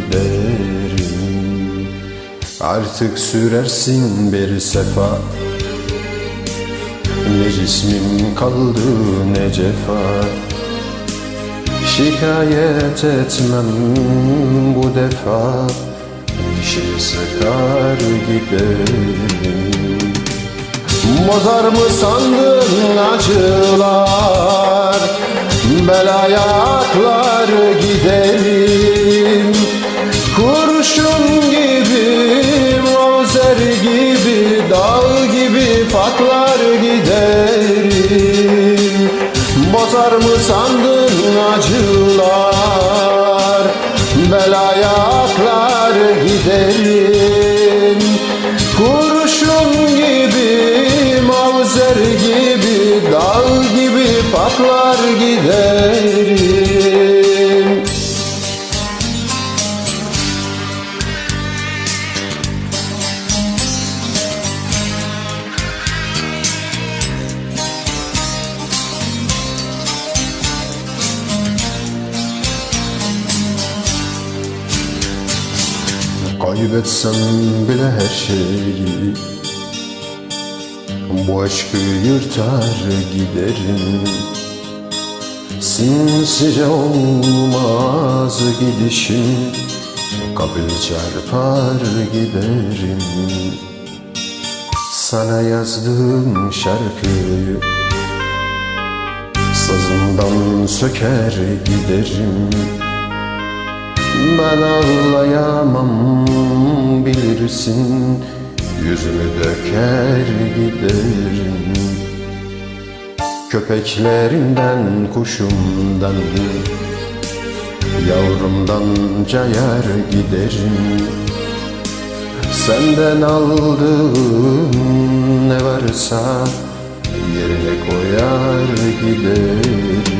giderim Artık sürersin bir sefa. Ne cismim kaldı ne cefa. Şikayet etmem bu defa. Dişimi sıkar giderim. Bozar mı sandın acılar? Belaya aklar giderim Kurşun gibi, mozer gibi Dağ gibi patlar giderim. Bozar mı sandın acılar? Belaya aklar giderim. Kurşun gibi, mavzer gibi Dağ gibi patlar giderim Kaybetsem bile her şeyi Bu aşkı yırtar giderim. Sinsice olmaz gidişim. Kapıyı çarpar giderim. Sana yazdığım şarkıyı Sazımdan söker giderim ben ağlayamam bilirsin Yüzümü döker giderim. Köpeklerinden kuşumdan Yavrumdan cayar giderim. Senden aldığım ne varsa Yerine koyar giderim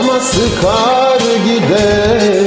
Ama sıkar gider.